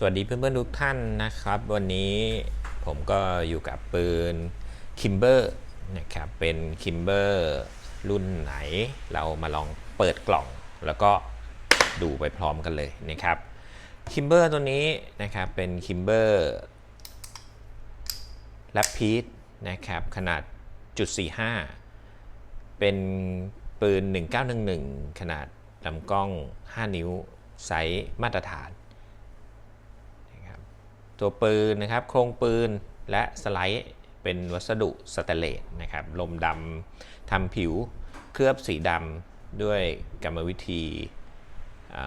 สวัสดีเพื่อนๆทุกท่านนะครับ วันนี้ผมก็อยู่กับปืน Kimber นะครับเป็น Kimber รุ่นไหน เรามาลองเปิดกล่อง แล้วก็ดูไปพร้อมกันเลยนะครับ Kimber ตัวนี้นะครับเป็น Kimber แลปพีดนะครับขนาดจุด45 เป็นปืน 1911 ขนาดลำกล้อง 5 นิ้วไซส์มาตรฐาน ตัวปืนนะครับ โครงปืนและสไลด์เป็นวัสดุสแตนเลสนะครับ ลมดำทำผิวเคลือบสีดำด้วยกรรมวิธีอ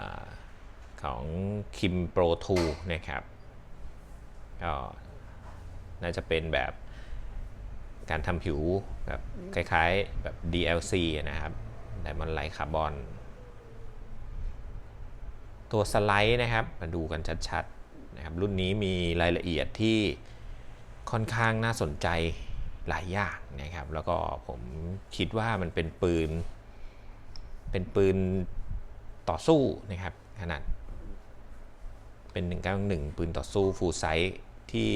ของคิมโปรทูนะครับก็น่าจะเป็นแบบการทำผิวแบบคล้ายๆแบบ DLC นะครับไดมอนไลท์คาร์บอน ตัวสไลด์นะครับ มาดูกันชัดๆ นะครับรุ่นนี้มีรายละเอียดที่ค่อนข้างน่าสนใจหลายอย่างนะครับ แล้วก็ผมคิดว่ามันเป็นปืน เป็นปืนต่อสู้นะครับ ขนาด เป็น 191 ปืนต่อสู้ฟูลไซส์ที่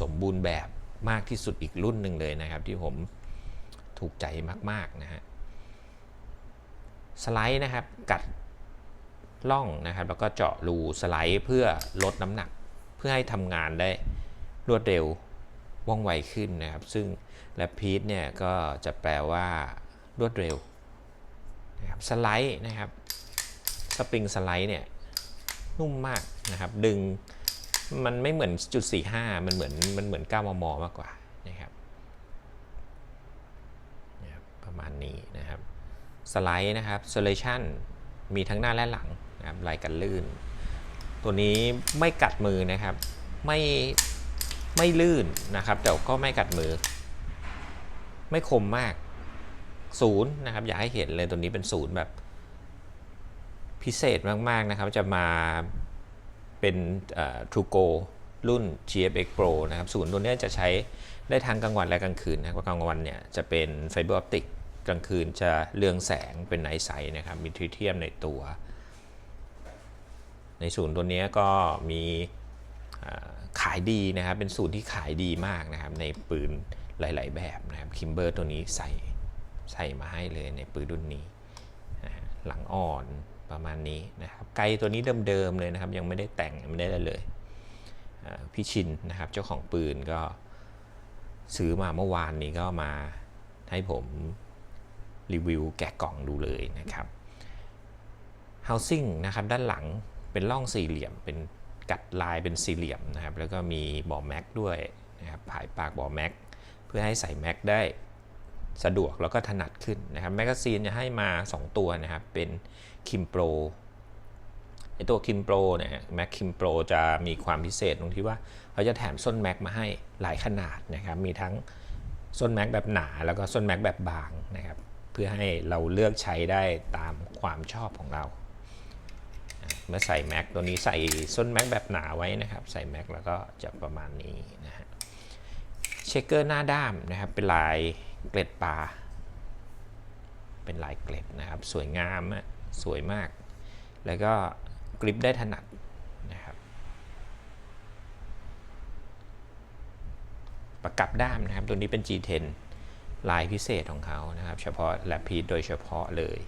สมบูรณ์แบบมากที่สุดอีกรุ่นหนึ่งเลยนะครับ ที่ผมถูกใจมาก ๆ นะฮะสไลด์นะครับกัด ล่องนะครับ แล้วก็เจาะรูสไลด์เพื่อลดน้ำหนัก เพื่อให้ทำงานได้รวดเร็วว่องไวขึ้นนะครับ ซึ่งแ a พีดเนี่ยก็จะแปลว่ารวดเร็วนะครับสไลด์นะครับสปริงสไลด์เนี่ยนุ่มมากนะครับ ดึงมันไม่เหมือนจุด45 มันเหมือนมันเหมือน9มมมากกว่านะครับนะครับประมาณนี้นะครับ สไลด์นะครับ solution มีทั้งหน้าและหลัง นะครับลายกันลื่น ตัวนี้ไม่กัดมือนะครับ ไม่ไม่ลื่นนะครับ แต่ก็ไม่กัดมือ ไม่คมมากศูนย์นะครับ อยากให้เห็นเลยตัวนี้เป็นศูนย์แบบพิเศษมาก ๆ นะครับ จะมาเป็นทรูโกรุ่น GFX Pro นะครับศูนย์ตัวนี้จะใช้ได้ทั้งกลางวันและกลางคืนนะครับกลางวันเนี่ยจะเป็นไฟเบอร์ออปติกกลางคืนจะเรืองแสงเป็นไนท์ไซด์นะครับ มีทริเทียมในตัว ในศูนย์ตัวนี้ก็มีขายดีนะครับ เป็นศูนย์ที่ขายดีมากนะครับ ในปืนหลาย ๆ แบบนะครับคิมเบอร์ตัวนี้ใส่ใส่มาให้เลยในปืนรุ่นนี้นะหลังอ่อนประมาณนี้นะครับ ไกตัวนี้เดิม ๆ เลยนะครับ ยังไม่ได้แต่งไม่ได้เลยพี่ชินนะครับเจ้าของปืนก็ซื้อมาเมื่อวานนี้ก็มาให้ผมรีวิวแกะกล่องดูเลยนะครับ housing นะครับด้านหลัง เป็นร่องสี่เหลี่ยม เป็นกัดลายเป็นสี่เหลี่ยมนะครับ แล้วก็มีบ่อแม็กด้วยนะครับผายปากบ่อแม็กเพื่อให้ใส่แม็กได้สะดวกแล้วก็ถนัดขึ้นนะครับแมกกาซีนจะให้มา 2 ตัวนะครับ เป็นคิมโปรไอตัวคิมโปรเนี่ยแม็กคิมโปรจะมีความพิเศษตรงที่ว่าเขาจะแถมส้นแม็กมาให้หลายขนาดนะครับ มีทั้งส้นแม็กแบบหนาแล้วก็ส้นแม็กแบบบางนะครับ เพื่อให้เราเลือกใช้ได้ตามความชอบของเรา เมื่อใส่แม็กตัวนี้ใส่ส้นแม็กแบบหนาไว้นะครับ ใส่แม็กแล้วก็จะประมาณนี้นะฮะเชคเกอร์หน้าด้ามนะครับเป็นลายเกล็ดปลาเป็นลายเกล็ดนะครับ สวยงามอะสวยมาก แล้วก็กริปได้ถนัดนะครับ ประกับด้ามนะครับ ตัวนี้เป็น G10 ลายพิเศษของเขานะครับ เฉพาะแลปพีโดยเฉพาะเลย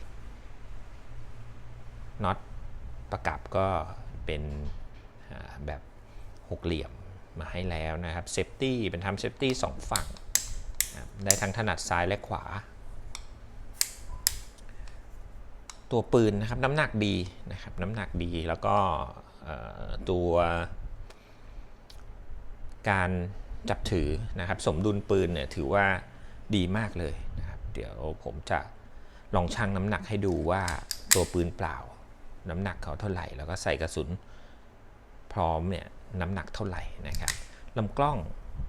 น็อต ประกับก็เป็นแบบหกเหลี่ยมมาให้แล้วนะครับเซฟตี้เป็นทำเซฟตี้สองฝั่ง ได้ทั้งถนัดซ้ายและขวา ตัวปืนนะครับน้ำหนักดีนะครับน้ำหนักดีแล้วก็ตัวการจับถือนะครับสมดุลปืนเนี่ยถือว่าดีมากเลยนะครับเดี๋ยวผมจะลองชั่งน้ำหนักให้ดูว่าตัวปืนเปล่า น้ำหนักเขาเท่าไหร่ แล้วก็ใส่กระสุนพร้อมเนี่ยน้ำหนักเท่าไหร่นะครับลำกล้อง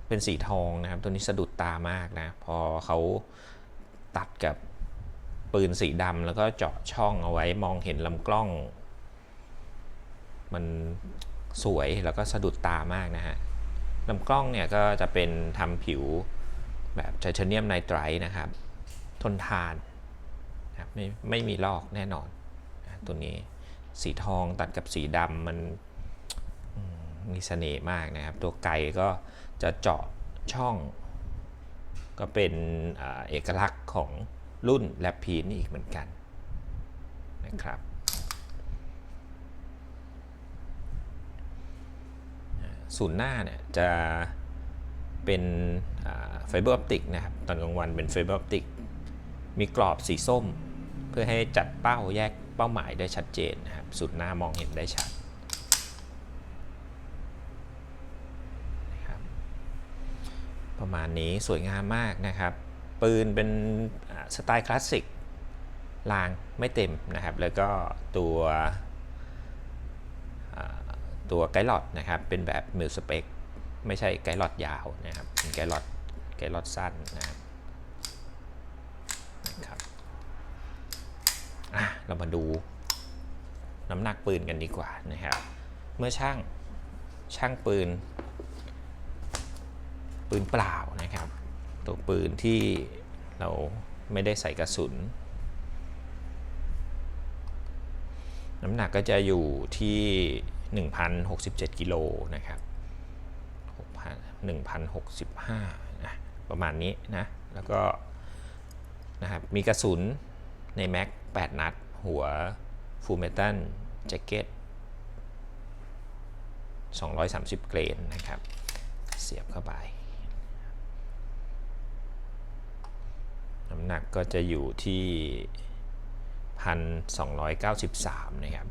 เป็นสีทองนะครับ ตัวนี้สะดุดตามากนะ พอเขาตัดกับปืนสีดำแล้วก็เจาะช่องเอาไว้มองเห็นลำกล้อง มันสวยแล้วก็สะดุดตามากนะฮะลำกล้องเนี่ยก็จะเป็นทำผิวแบบไทเทเนียมไนไตรนะครับ ทนทานนะไม่ไม่มีลอกแน่นอนนะตัวนี้ สีทองตัดกับสีดำมันมีเสน่ห์มากนะครับ ตัวไก่ก็จะเจาะช่อง ก็เป็นอเอกลักษณ์ของรุ่นแลปพีนอีกเหมือนกันนะครับอ่าศูนย์หน้าเนี่ยจะเป็นไฟเบอร์ออปติกนะครับ ตอนกลางวันเป็นไฟเบอร์ออปติก มีกรอบสีส้ม เพื่อให้จัดเป้าแยก เป้าหมายได้ชัดเจนนะครับสุดหน้ามองเห็นได้ชัดประมาณนี้สวยงามมากนะครับ ปืนเป็นสไตล์คลาสสิกรางไม่เต็มนะครับ แล้วก็ตัวตัวไกด์ลอดนะครับ เป็นแบบมิลสเปคไม่ใช่ไกด์ลอดยาวนะครับเป็นไกด์ลอดไกด์ลอดสั้นนะครับนะครับ อะเรามาดูน้ำหนักปืนกันดีกว่านะครับ เมื่อช่างช่างปืน ปืนเปล่านะครับ ตัวปืนที่เราไม่ได้ใส่กระสุน น้ำหนักก็จะอยู่ที่ 1,067กิโลนะครับ1,065นะประมาณนี้นะ แล้วก็นะครับมีกระสุน ในแม็ก8นัด หัวฟูเมตันแจ็คเก็ต230 เกรนนะครับ เสียบเข้าไป น้ำหนักก็จะอยู่ที่ 1,293 นะครับ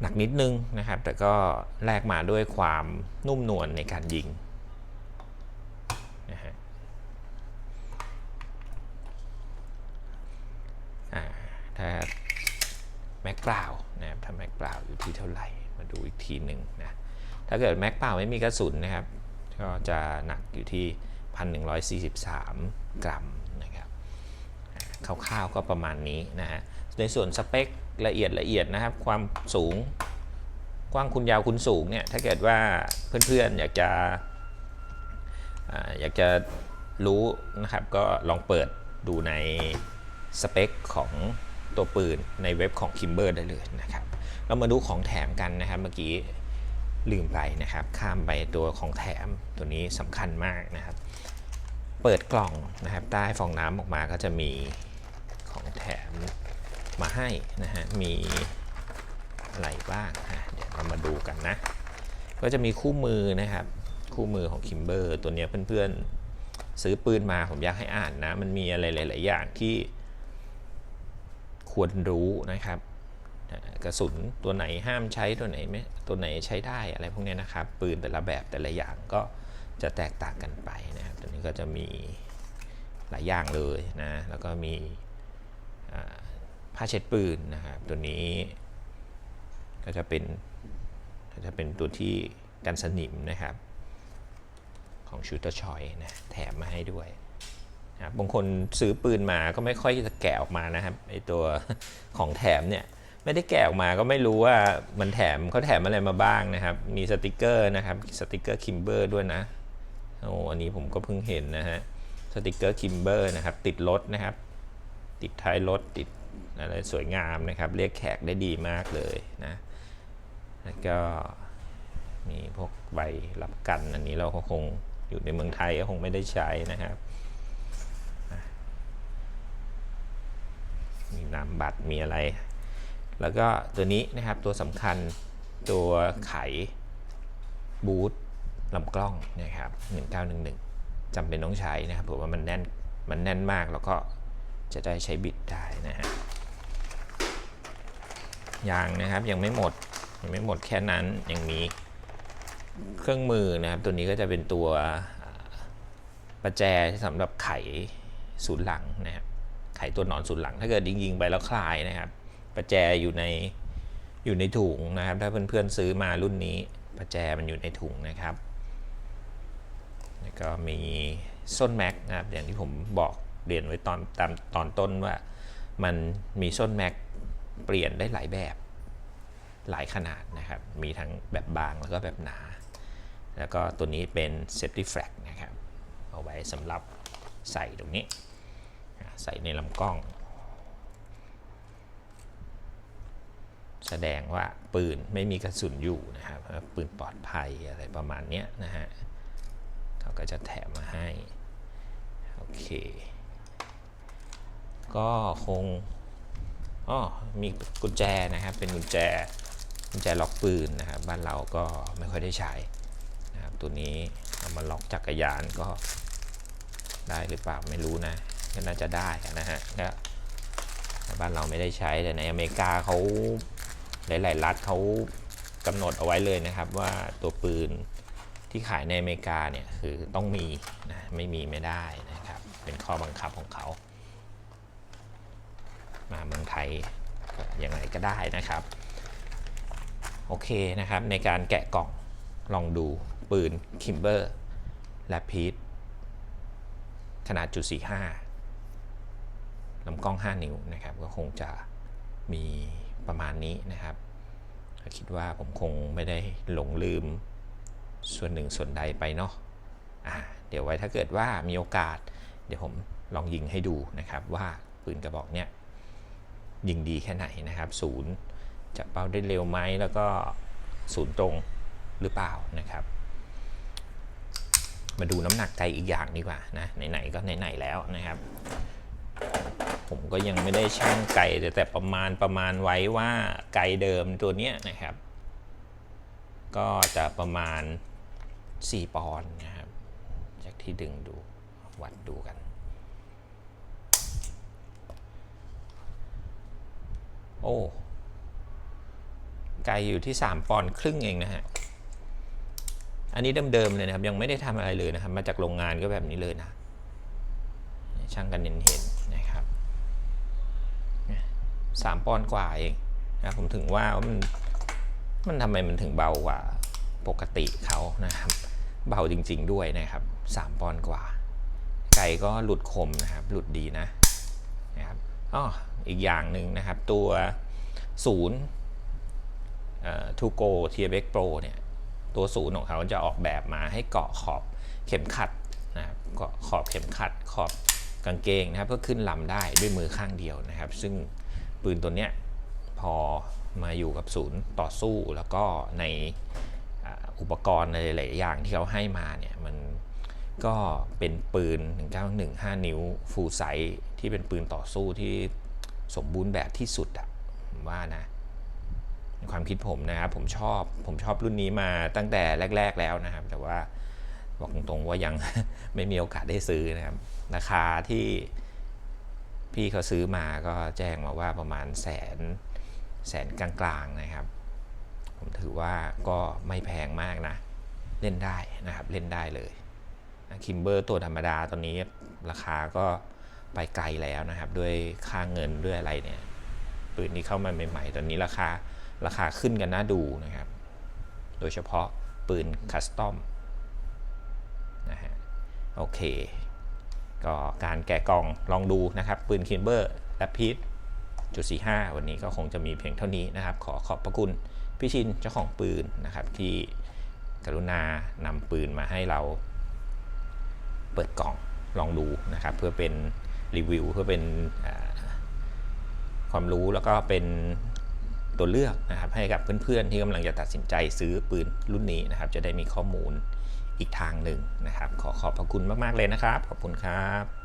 หนักนิดนึงนะครับ แต่ก็แลกมาด้วยความนุ่มนวลในการยิงนะฮะ อ่า ถ้าแม็กเปล่านะครับถ้าแม็กเปล่าอยู่ที่เท่าไหร่ มาดูอีกทีหนึ่งนะ ถ้าเกิดแม็กเปล่าไม่มีกระสุนนะครับ ก็จะหนักอยู่ที่ 1,143 กรัมนะครับคร่าวๆก็ประมาณนี้นะฮะ ในส่วนสเปคละเอียดละเอียดนะครับ ความสูงกว้างคุณยาวคุณสูงเนี่ย ถ้าเกิดว่าเพื่อนๆอยากจะออยากจะรู้นะครับ ก็ลองเปิดดูในสเปคของ ตัวปืนในเว็บของ Kimber ได้เลยนะครับเรามาดูของแถมกันนะครับเมื่อกี้ลืมไปนะครับ ข้ามไปตัวของแถมตัวนี้สำคัญมากนะครับ เปิดกล่องนะครับใต้ฟองน้ำออกมาก็จะมีของแถมมาให้นะฮะมีอะไรบ้างอะเดี๋ยวเรามาดูกันนะ ก็จะมีคู่มือนะครับ คู่มือของ Kimber ตัวนี้เพื่อนๆ ซื้อปืนมาผมอยากให้อ่านนะ มันมีอะไรหลาย ๆ อย่างที่ ควรรู้นะครับกระสุนตัวไหนห้ามใช้ตัวไหนไม่ตัวไหนใช้ได้อะไรพวกนี้นะครับ ปืนแต่ละแบบแต่ละอย่างก็จะแตกต่างกันไปนะครับตัวนี้ก็จะมีหลายอย่างเลยนะแล้วก็มีผ้าเช็ดปืนนะครับ ตัวนี้ก็จะเป็นก็จะเป็นตัวที่กันสนิมนะครับ ของชูเตอร์ชอยนะแถมมาให้ด้วย บบางคนซื้อปืนมาก็ไม่ค่อยจะแกะออกมานะครับไอตัวของแถมเนี่ยไม่ได้แกะออกมาก็ไม่รู้ว่ามันแถมเขาแถมอะไรมาบ้างนะครับ มีสติกเกอร์นะครับสติกเกอร์คิมเบอร์ด้วยนะโอ้อันนี้ผมก็เพิ่งเห็นนะฮะสติกเกอร์คิมเบอร์นะครับ ติดรถนะครับ ติดท้ายรถติดอะไรสวยงามนะครับ เรียกแขกได้ดีมากเลยนะแล้วก็มีพวกใบรับกันอันนี้เราก็คงอยู่ในเมืองไทยก็คงไม่ได้ใช้นะครับอะ มีนามบัตรมีอะไร แล้วก็ตัวนี้นะครับตัวสำคัญตัวไขบูทลำกล้องนะครับ 1911จำเป็นต้องใช้นะครับผมว่ามันแน่นมันแน่นมากแล้วก็จะได้ใช้บิดได้นะฮะยังนะครับยังไม่หมดยังไม่หมดแค่นั้นยังมีเครื่องมือนะครับ ตัวนี้ก็จะเป็นตัวประแจที่สำหรับไขศูนย์หลังนะครับ ไขตัวหนอนศูนย์หลัง ถ้าเกิดยิงๆไปแล้วคลายนะครับ ประแจอยู่ในอยู่ในถุงนะครับ ถ้าเพื่อนๆซื้อมารุ่นนี้ ประแจมันอยู่ในถุงนะครับ แล้วก็มีส้นแม็กนะครับอย่างที่ผมบอกเรียนไว้ตอนตามตอนต้นว่ามันมีส้นแม็กเปลี่ยนได้หลายแบบหลายขนาดนะครับ มีทั้งแบบบางแล้วก็แบบหนา แล้วก็ตัวนี้เป็น safety flag นะครับ เอาไว้สำหรับใส่ตรงนี้ ใส่ในลำกล้องใส่สดงว่าปืนไม่มีกระสุนอยู่นะครับ ปืนปลอดภัยอะไรประมาณนี้นะฮะเขาก็จะแถมมาให้ โอเค ก็คงอ๋อมีกุญแจนะครับ เป็นกุญแจกุญแจล็อกปืนนะครับ บ้านเราก็ไม่ค่อยได้ใช้นะครับ ตัวนี้เอามาล็อกจักรยานก็ได้หรือเปล่าไม่รู้นะ ก็น่าจะได้นะฮะก็บ้านเราไม่ได้ใช้แต่ในอเมริกาเขาหลายๆรัฐเขากำหนดเอาไว้เลยนะครับว่าตัวปืนที่ขายในอเมริกาเนี่ยคือต้องมีนะไม่มีไม่ได้นะครับ เป็นข้อบังคับของเขา มาเมืองไทยยังไงก็ได้นะครับ โอเคนะครับในการแกะกล่องลองดูปืนคิมเบอร์และพีทขนาดจุด45 ลำกล้อง 5 นิ้วนะครับ ก็คงจะมีประมาณนี้นะครับคิดว่าผมคงไม่ได้หลงลืมส่วนหนึ่งส่วนใดไปเนาะะเดี๋ยวไว้ถ้าเกิดว่ามีโอกาส เดี๋ยวผมลองยิงให้ดูนะครับ ว่าปืนกระบอกเนี้ยยิงดีแค่ไหนนะครับศูนย์จับเป้าได้เร็วไหมแล้วก็ศูนย์ตรงหรือเปล่านะครับ มาดูน้ำหนักไกอีกอย่างดีกว่านะไหนๆก็ไหนๆแล้วนะครับ ผมก็ยังไม่ได้ช่างไก่แต่แต่ประมาณประมาณไว้ว่าไก่เดิมตัวเนี้ยนะครับ ก็จะประมาณ 4 ปอนด์นะครับ จากที่ดึงดูวัดดูกันโอ้ไก่อยู่ที่ 3 ปอนด์ครึ่งเองนะฮะ อันนี้เดิมๆเลยนะครับ ยังไม่ได้ทำอะไรเลยนะครับ มาจากโรงงานก็แบบนี้เลยนะ ช่างกันเห็นเห็น สามปอนด์กว่าเองนะผมถึงว่ามันมันทำไมมันถึงเบากว่าปกติเขานะครับ เบาจริง ๆ ด้วยนะครับสามปอนด์กว่า ไก่ก็หลุดคมนะครับ หลุดดีนะนะครับอ้ออีกอย่างหนึ่งนะครับ ตัวศูนย์ทูโกเทียเบกโปรเนี่ยตัวศูนย์ของเขาจะออกแบบมาให้เกาะขอบเข็มขัดนะครับเกาะขอบเข็มขัดขอบกางเกงนะครับ ก็ขึ้นลำได้ด้วยมือข้างเดียวนะครับ ซึ่ง ปืนตัวเนี้ยพอมาอยู่กับศูนย์ต่อสู้แล้วก็ในอุปกรณ์ในหลายๆอย่างที่เขาให้มาเนี่ยมันก็เป็นปืน 1915 นิ้วฟูลไซส์ที่เป็นปืนต่อสู้ที่สมบูรณ์แบบที่สุดอะว่านะความคิดผมนะครับผมชอบผมชอบรุ่นนี้มาตั้งแต่แรก ๆ แล้วนะครับ แต่ว่าบอกตรงๆว่ายังไม่มีโอกาสได้ซื้อนะครับ ราคาที่ พี่เขาซื้อมาก็แจ้งมาว่าประมาณแสนแสนกลางๆนะครับ ผมถือว่าก็ไม่แพงมากนะ เล่นได้นะครับเล่นได้เลยคิมเบอร์ตัวธรรมดาตอนนี้ราคาก็ไปไกลแล้วนะครับ ด้วยค่าเงินด้วยอะไรเนี่ยปืนที่เข้ามาใหม่ๆ ตอนนี้ราคาราคาขึ้นกันน่าดูนะครับ โดยเฉพาะปืนคัสตอมนะฮะโอเค ก็การแกะกล่องลองดูนะครับ ปืนคิมเบอร์และพีทจุด45วันนี้ก็คงจะมีเพียงเท่านี้นะครับ ขอขอบพระคุณพี่ชินเจ้าของปืนนะครับที่กรุณานำปืนมาให้เราเปิดกล่องลองดูนะครับ เพื่อเป็นรีวิว เพื่อเป็นความรู้แล้วก็เป็นตัวเลือกนะครับให้กับเพื่อนๆที่กำลังจะตัดสินใจซื้อปืนรุ่นนี้นะครับ จะได้มีข้อมูล อีกทางหนึ่งนะครับ ขอขอบพระคุณมาก ๆ เลยนะครับ ขอบคุณครับ